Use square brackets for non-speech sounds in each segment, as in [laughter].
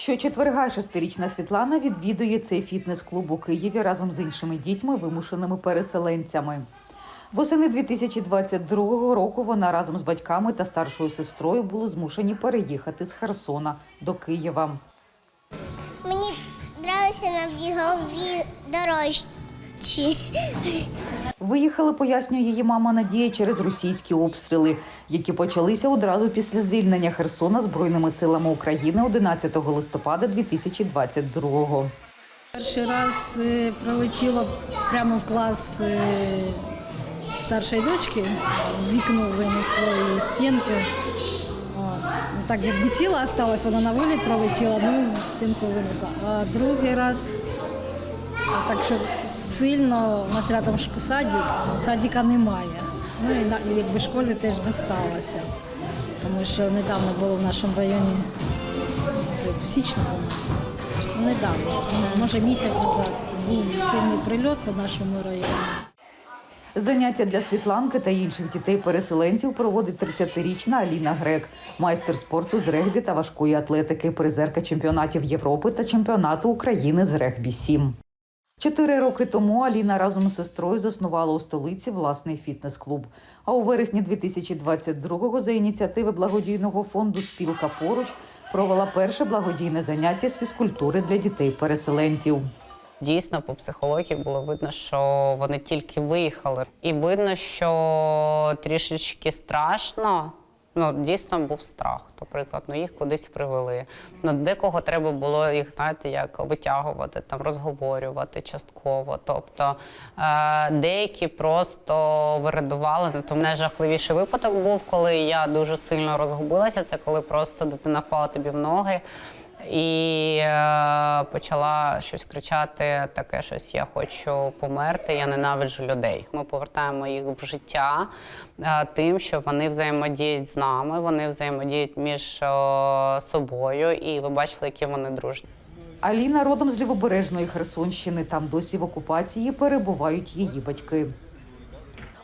Щочетверга шестирічна Світлана відвідує цей фітнес-клуб у Києві разом з іншими дітьми, вимушеними переселенцями. Восени 2022 року вона разом з батьками та старшою сестрою були змушені переїхати з Херсона до Києва. Мені подобається на бігові дорожчі. Виїхали, пояснює її мама Надія, через російські обстріли, які почалися одразу після звільнення Херсона Збройними силами України 11 листопада 2022-го. Перший раз е, прилетіло прямо в клас е, старшої дочки, вікно винесло і стінку. Ну, так якби тіло осталось, вона на виліт пролетіла, ну стінку винесла. А другий раз так що сильно у нас рядом садик, садика немає. Ну і якби школі теж досталося. Тому що недавно було в нашому районі, в січні, Ну, недавно, може місяць назад, був сильний прильот по нашому району. Заняття для Світланки та інших дітей-переселенців проводить 30-річна Аліна Грек, майстер спорту з регбі та важкої атлетики, призерка чемпіонатів Європи та чемпіонату України з регбі 7. Чотири роки тому Аліна разом з сестрою заснувала у столиці власний фітнес-клуб. А у вересні 2022-го за ініціативи благодійного фонду Спілка поруч провела перше благодійне заняття з фізкультури для дітей-переселенців. Дійсно, по психології було видно, що вони тільки виїхали. І видно, що трішечки страшно. Ну, дійсно був страх. Наприклад, ну їх кудись привели. Ну, декого треба було їх, знаєте, як витягувати, там розговорювати частково. Тобто е, деякі просто вирадували. Ну, то мене жахливіший випадок був, коли я дуже сильно розгубилася. Це коли просто дитина впала тобі в ноги. І е, почала щось кричати, таке щось я хочу померти, я ненавиджу людей. Ми повертаємо їх в життя е, тим, що вони взаємодіють з нами, вони взаємодіють між е, собою, і ви бачили, які вони дружні. Аліна родом з лівобережної Херсонщини. Там досі в окупації перебувають її батьки.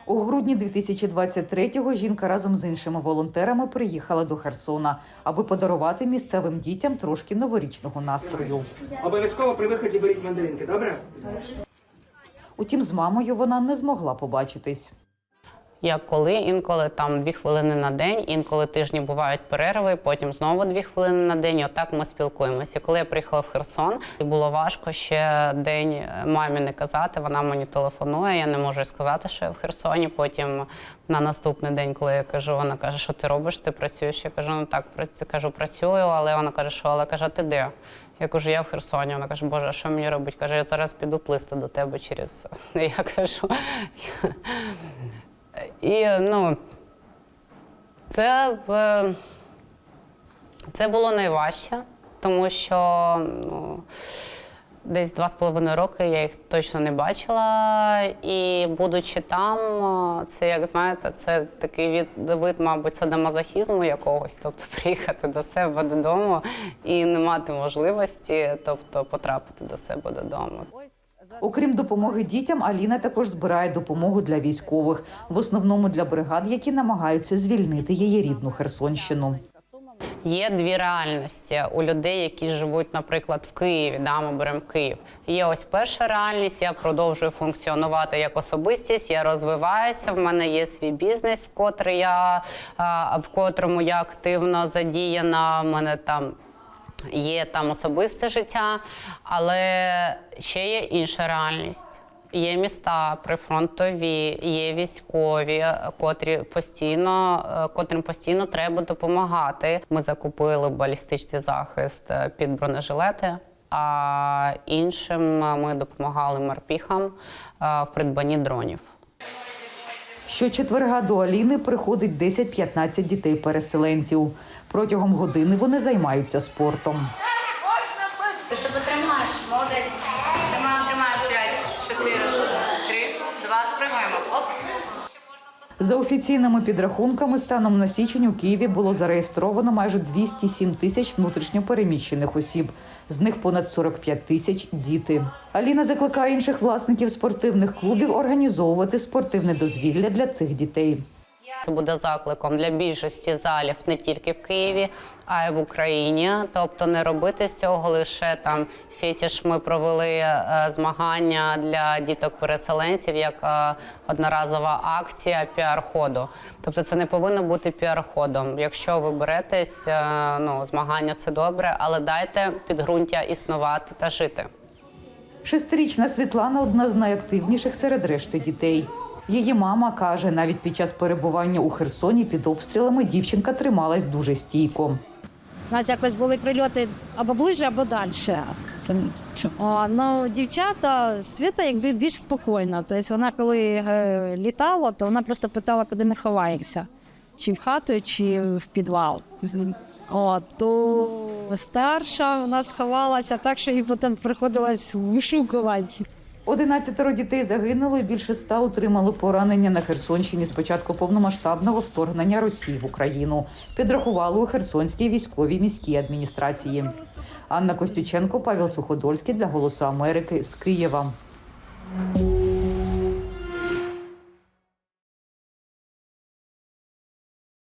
У грудні 2023-го жінка разом з іншими волонтерами приїхала до Херсона, аби подарувати місцевим дітям трошки новорічного настрою. Обов'язково при виході беріть мандаринки, добре? Утім, з мамою вона не змогла побачитись. Як коли, інколи там дві хвилини на день, інколи тижні бувають перерви, потім знову дві хвилини на день. І отак ми спілкуємося. Коли я приїхала в Херсон, і було важко ще день е, мамі не казати. Вона мені телефонує. Я не можу сказати, що я в Херсоні. Потім на наступний день, коли я кажу, вона каже, що ти робиш, ти працюєш. Я кажу, ну так, кажу, працюю, але вона каже, що але каже, ти де? Я кажу, я в Херсоні. Вона каже, Боже, а що мені робити? Каже, я зараз піду плисти до тебе через. [laughs] Я кажу. І ну, це, це було найважче, тому що ну, десь два з половиною роки я їх точно не бачила. І будучи там, це як знаєте, це такий від, вид, мабуть, садомазохізму якогось, тобто [laughs] приїхати до себе додому і не мати можливості, тобто потрапити до себе додому. Окрім допомоги дітям, Аліна також збирає допомогу для військових, в основному для бригад, які намагаються звільнити її рідну Херсонщину. Є дві реальності у людей, які живуть, наприклад, в Києві. Да, ми беремо Київ. Є ось перша реальність. Я продовжую функціонувати як особистість. Я розвиваюся. В мене є свій бізнес, в котрий я в котрому я активно задіяна. У мене там. Є там особисте життя, але ще є інша реальність. Є міста прифронтові, є військові, котрі постійно, е, котрим постійно треба допомагати. Ми закупили балістичний захист е, під бронежилети, а іншим ми допомагали морпіхам е, в придбанні дронів. Щочетверга до Аліни приходить 10-15 дітей-переселенців. Протягом години вони займаються спортом. Ти себе тримаєш, молодець. Тримаємо, тримаємо. 5, 4, 3, 2, сприймаємо. Оп. За офіційними підрахунками, станом на січень у Києві було зареєстровано майже 207 тисяч внутрішньопереміщених осіб. З них понад 45 тисяч діти. Аліна закликає інших власників спортивних клубів організовувати спортивне дозвілля для цих дітей. Це буде закликом для більшості залів не тільки в Києві, а й в Україні. Тобто не робити з цього лише там фетіш. Ми провели е, змагання для діток-переселенців як е, одноразова акція піар-ходу. Тобто це не повинно бути піар-ходом. Якщо ви беретесь, е, ну змагання це добре, але дайте підґрунтя існувати та жити. Шестирічна Світлана одна з найактивніших серед решти дітей. Її мама каже, навіть під час перебування у Херсоні під обстрілами дівчинка трималась дуже стійко. У нас якось були прильоти або ближче, або далі. О, ну, дівчата, Світа якби більш спокійна. Тобто вона коли е, літала, то вона просто питала, куди ми ховаємося. Чи в хату, чи в підвал. О, то старша у нас ховалася так, що їй потім приходилось вишукувати. 11 дітей загинуло і більше ста отримали поранення на Херсонщині з початку повномасштабного вторгнення Росії в Україну. Підрахували у Херсонській військовій міській адміністрації. Анна Костюченко, Павел Суходольський для Голосу Америки з Києва.